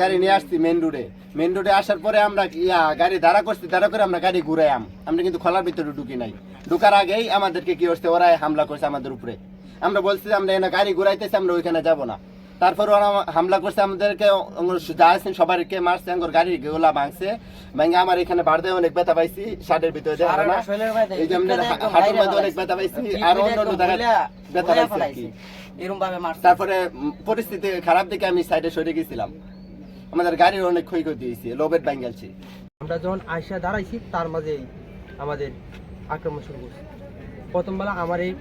গাড়ি নিয়ে আসছি মেন রোডে মেন রোডে আসার পরে আমরা ইয়া, গাড়ি দাঁড়া করছি, দাঁড়া করে আমরা গাড়ি ঘুরাইম আমরা কিন্তু খোলার ভিতরে ঢুকি নাই। ঢুকার আগেই আমাদেরকে কি হচ্ছে, ওরাই হামলা করছে আমাদের উপরে। আমরা বলছি আমরা এনে গাড়ি ঘুরাইতেছি, আমরা ওইখানে যাব না। তারপর ওরা হামলা করছে আমাদেরকে যা আছেন সবাইকে মারছে আমার গাড়ির গোলা ভাঙছে ভাঙে আমার এখানে বাড়তে অনেক ব্যথা পাইছি শার্টের ভিতরে দেখা না এই যে হাঁটুর মধ্যে অনেক ব্যথা পাইছি আর অন্য অন্য জায়গায় ব্যথা পাইছি এরকম ভাবে মারছে। তারপরে পরিস্থিতি খারাপ দেখে আমি সাইডে সরে গেছিলাম। আমাদের গাড়ির অনেক ক্ষয়ক্ষতি হয়েছে লোবেট ব্যাঙ্গালছি আমরা যখন আইসা দাঁড়াইছি তার মাঝে আমাদের আক্রমণ শুরু করছে। প্রথমবেলা আমার এই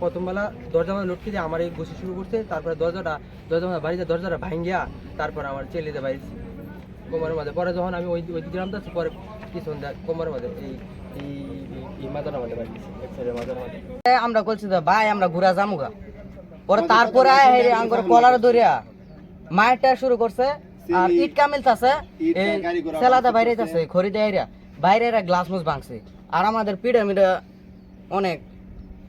প্রথমবেলা দরজা মাঝে লটকে দিয়ে আমার এই বসে শুরু করছে তারপরে দরজাটা দরজা মাঝে বাড়িতে দরজাটা ভাঙ্গিয়া তারপর আমার চেলিতে বাইরেছি কোমরের মাঝে পরে যখন আমি ওই ওই নামতেছি পরে পিছন দেখ কোমরের মাঝে এই আমরা বলছি তো ভাই আমরা ঘুরা যামুগা পরে তারপরে আঙ্গুর কলার ধরিয়া মারটা শুরু করছে আর ইট ইট এই সেলাদা বাইরে যাচ্ছে খরিদে আইরা বাইরে এরা গ্লাস মুস ভাঙছে। আর আমাদের পিড়ে মিডে অনেক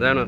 അതാണ്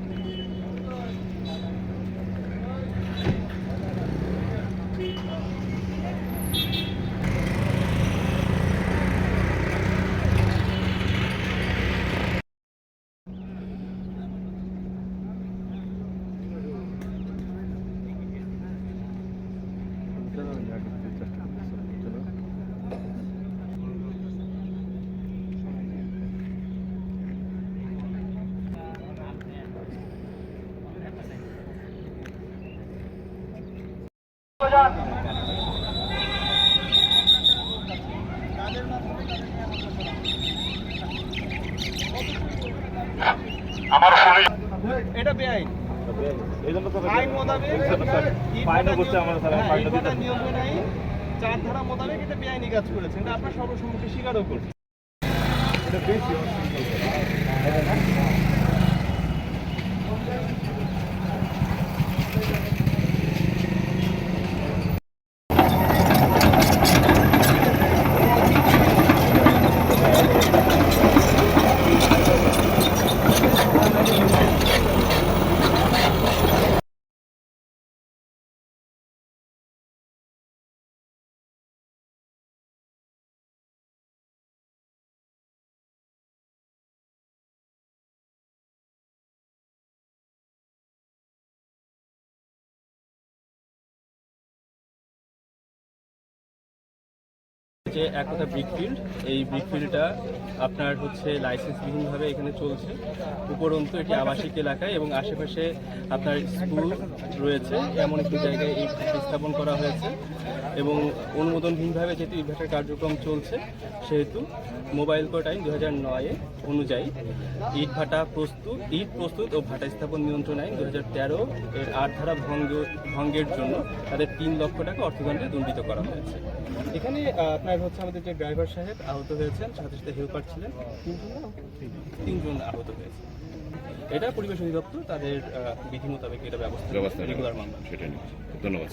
জানো এটা বেআইন। আইন মোতাবেক ফাইনও করছে আমার স্যার নিয়মে নাই চার ধারা মোতাবেক এটা বেআইনি কাজ করেছে। এটা আপনার সর্বসম্মুখে স্বীকারও করছে। যে এক কথা ব্রিকফিল্ড এই ব্রিকফিল্ডটা আপনার হচ্ছে লাইসেন্সবিহীনভাবে এখানে চলছে। উপরন্তু এটি আবাসিক এলাকায় এবং আশেপাশে আপনার স্কুল রয়েছে। এমন একটি জায়গায় এই স্থাপন করা হয়েছে। এবং অনুমোদনহীনভাবে যেহেতু ইটভাটার কার্যক্রম চলছে, সেহেতু মোবাইল কোড আইন দু হাজার নয়ে অনুযায়ী ইট ভাটা প্রস্তুত, ইট প্রস্তুত ও ভাটা স্থাপন নিয়ন্ত্রণ আইন দু হাজার তেরো এর আট ধারা ভঙ্গ, ভঙ্গের জন্য তাদের তিন লক্ষ টাকা অর্থদণ্ডে দণ্ডিত করা হয়েছে। এখানে আপনার হচ্ছে আমাদের যে ড্রাইভার সাহেব আহত হয়েছেন সাথে সাথে হেল্পার ছিলেন। তিনজন তিনজন আহত হয়েছে। এটা পরিবেশ অধিদপ্তর তাদের বিধি মোতাবেক এটা ব্যবস্থা রেগুলার মামলা। সেটাই ধন্যবাদ।